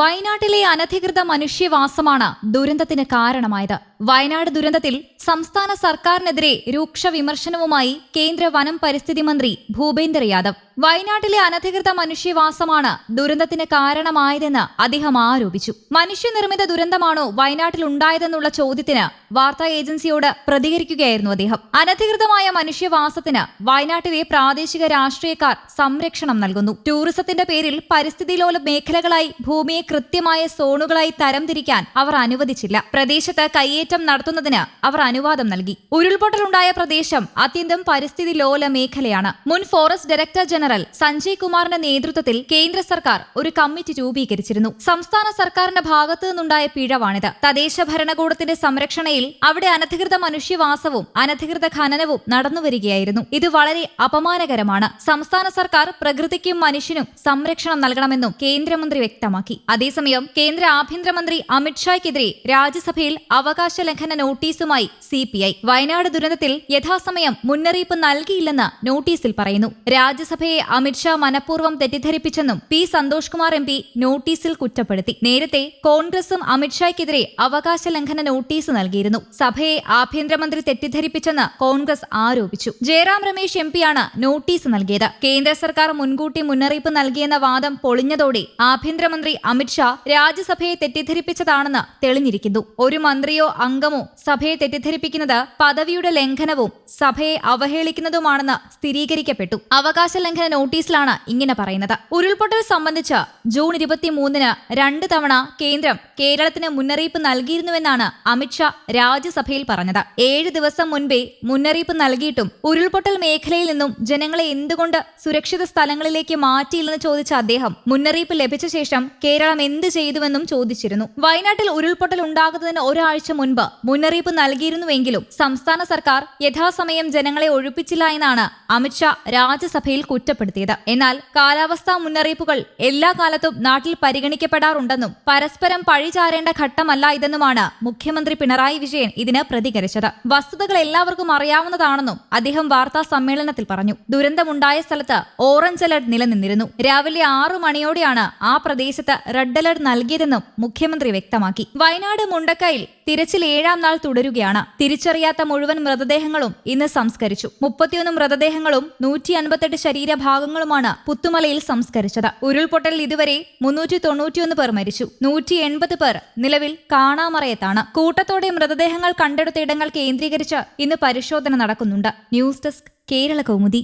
വയനാട്ടിലെ അനധികൃത മനുഷ്യവാസമാണ് ദുരന്തത്തിന് കാരണമായത്. വയനാട് ദുരന്തത്തിൽ സംസ്ഥാന സർക്കാരിനെതിരെ രൂക്ഷ വിമർശനവുമായി കേന്ദ്ര വനം പരിസ്ഥിതി മന്ത്രി ഭൂപേന്ദർ യാദവ്. വയനാട്ടിലെ അനധികൃത മനുഷ്യവാസമാണ് ദുരന്തത്തിന് കാരണമായതെന്ന് അദ്ദേഹം ആരോപിച്ചു. മനുഷ്യനിർമ്മിത ദുരന്തമാണോ വയനാട്ടിൽ ഉണ്ടായതെന്നുള്ള ചോദ്യത്തിന് വാർത്താ ഏജൻസിയോട് പ്രതികരിക്കുകയായിരുന്നു അദ്ദേഹം. അനധികൃതമായ മനുഷ്യവാസത്തിന് വയനാട്ടിലെ പ്രാദേശിക രാഷ്ട്രീയക്കാർ സംരക്ഷണം നൽകുന്നു. ടൂറിസത്തിന്റെ പേരിൽ പരിസ്ഥിതിലോല മേഖലകളായി ഭൂമിയെ കൃത്യമായ സോണുകളായി തരംതിരിക്കാൻ അവർ അനുവദിച്ചില്ല. പ്രദേശത്ത് കയ്യേറ്റം നടത്തുന്നതിന് അവർ അനുവാദം നൽകി. ഉരുൾപൊട്ടലുണ്ടായ പ്രദേശം അത്യന്തം പരിസ്ഥിതി ലോല മേഖലയാണ്. മുൻ ഫോറസ്റ്റ് ഡയറക്ടർ ജനറൽ സഞ്ജയ് കുമാറിന്റെ നേതൃത്വത്തിൽ കേന്ദ്ര സർക്കാർ ഒരു കമ്മിറ്റി രൂപീകരിച്ചിരുന്നു. സംസ്ഥാന സർക്കാരിന്റെ ഭാഗത്തു നിന്നുണ്ടായ പിഴവാണിത്. തദ്ദേശ ഭരണകൂടത്തിന്റെ സംരക്ഷണയിൽ അവിടെ അനധികൃത മനുഷ്യവാസവും അനധികൃത ഖനനവും നടന്നുവരികയായിരുന്നു. ഇത് വളരെ അപമാനകരമാണ്. സംസ്ഥാന സർക്കാർ പ്രകൃതിക്കും മനുഷ്യനും സംരക്ഷണം നൽകണമെന്നും കേന്ദ്രമന്ത്രി വ്യക്തമാക്കി. അതേസമയം കേന്ദ്ര ആഭ്യന്തരമന്ത്രി അമിത്ഷായ്ക്കെതിരെ രാജ്യസഭയിൽ അവകാശ ലംഘന നോട്ടീസുമായി സിപിഐ വയനാട് ദുരന്തത്തിൽ യഥാസമയം മുന്നറിയിപ്പ് നൽകിയില്ലെന്ന് നോട്ടീസിൽ പറയുന്നു. രാജ്യസഭയെ അമിത്ഷാ മനഃപൂർവം തെറ്റിദ്ധരിപ്പിച്ചെന്നും P Santhosh Kumar M P നോട്ടീസിൽ കുറ്റപ്പെടുത്തി. നേരത്തെ കോൺഗ്രസും അമിത്ഷായ്ക്കെതിരെ അവകാശ ലംഘന നോട്ടീസ് നൽകിയിരുന്നു. സഭയെ ആഭ്യന്തരമന്ത്രി തെറ്റിദ്ധരിപ്പിച്ചെന്ന് കോൺഗ്രസ് ആരോപിച്ചു. ജയറാം രമേശ് എം പിയാണ് നോട്ടീസ് നൽകിയത്. കേന്ദ്ര സർക്കാർ മുൻകൂട്ടി മുന്നറിയിപ്പ് നൽകിയെന്ന വാദം പൊളിഞ്ഞതോടെ ആഭ്യന്തരമന്ത്രി അമിത്ഷാ രാജ്യസഭയെ തെറ്റിദ്ധരിപ്പിച്ചതാണെന്ന് തെളിഞ്ഞിരിക്കുന്നു. ഒരു മന്ത്രിയോ അംഗമോ സഭയെ തെറ്റിദ്ധരിപ്പിക്കുന്നത് പദവിയുടെ ലംഘനവും സഭയെ അവഹേളിക്കുന്നതുമാണെന്ന് സ്ഥിരീകരിക്കപ്പെട്ടു. അവകാശ ലംഘന നോട്ടീസിലാണ് ഇങ്ങനെ പറയുന്നത്. ഉരുൾപൊട്ടൽ സംബന്ധിച്ച് ജൂൺ ഇരുപത്തിമൂന്നിന് രണ്ട് തവണ കേന്ദ്രം കേരളത്തിന് മുന്നറിയിപ്പ് നൽകിയിരുന്നുവെന്നാണ് അമിത്ഷാ രാജ്യസഭയിൽ പറഞ്ഞത്. ഏഴ് ദിവസം മുൻപേ മുന്നറിയിപ്പ് നൽകിയിട്ടും ഉരുൾപൊട്ടൽ മേഖലയിൽ നിന്നും ജനങ്ങളെ എന്തുകൊണ്ട് സുരക്ഷിത സ്ഥലങ്ങളിലേക്ക് മാറ്റിയില്ലെന്ന് ചോദിച്ച അദ്ദേഹം മുന്നറിയിപ്പ് ലഭിച്ച ശേഷം കേരളം എന്ത് ചെയ്തുവെന്നും ചോദിച്ചിരുന്നു. വയനാട്ടിൽ ഉരുൾപൊട്ടൽ ഉണ്ടാകുന്നതിന് ഒരാഴ്ച മുൻപ് മുന്നറിയിപ്പ് നൽകിയിരുന്നുവെങ്കിലും സംസ്ഥാന സർക്കാർ യഥാസമയം ജനങ്ങളെ ഒഴിപ്പിച്ചില്ല എന്നാണ് അമിത്ഷാ രാജ്യസഭയിൽ കുറ്റപ്പെടുത്തിയത്. എന്നാൽ കാലാവസ്ഥാ മുന്നറിയിപ്പുകൾ എല്ലാ കാലത്തും നാട്ടിൽ പരിഗണിക്കപ്പെടാറുണ്ടെന്നും പരസ്പരം പഴിചാരേണ്ട ഘട്ടമല്ല ഇതെന്നുമാണ് മുഖ്യമന്ത്രി പിണറായി വിജയൻ ഇതിന് പ്രതികരിച്ചത്. വസ്തുതകൾ എല്ലാവർക്കും അറിയാവുന്നതാണെന്നും അദ്ദേഹം വാർത്താ സമ്മേളനത്തിൽ പറഞ്ഞു. ദുരന്തമുണ്ടായ സ്ഥലത്ത് ഓറഞ്ച് അലർട്ട് നിലനിന്നിരുന്നു. രാവിലെ ആറു മണിയോടെയാണ് ആ പ്രദേശത്ത് റെഡ് അലർട്ട് നൽകിയതെന്നും മുഖ്യമന്ത്രി വ്യക്തമാക്കി. വയനാട് മുണ്ടക്കയിൽ തിരച്ചിൽ ഏഴാം നാൾ തുടരുകയാണ്. തിരിച്ചറിയാത്ത മുഴുവൻ മൃതദേഹങ്ങളും ഇന്ന് സംസ്കരിച്ചു. മുപ്പത്തിയൊന്ന് മൃതദേഹങ്ങളും നൂറ്റി അൻപത്തെട്ട് ശരീരഭാഗങ്ങളുമാണ് പുത്തുമലയിൽ സംസ്കരിച്ചത്. ഉരുൾപൊട്ടലിൽ ഇതുവരെ മുന്നൂറ്റി തൊണ്ണൂറ്റിയൊന്ന് പേർ മരിച്ചു. നൂറ്റി എൺപത് പേർ നിലവിൽ കാണാമറയത്താണ്. കൂട്ടത്തോടെ മൃതദേഹങ്ങൾ കണ്ടെടുത്ത ഇടങ്ങൾ കേന്ദ്രീകരിച്ച് ഇന്ന് പരിശോധന നടക്കുന്നുണ്ട്. News desk Kerala Kaumudi.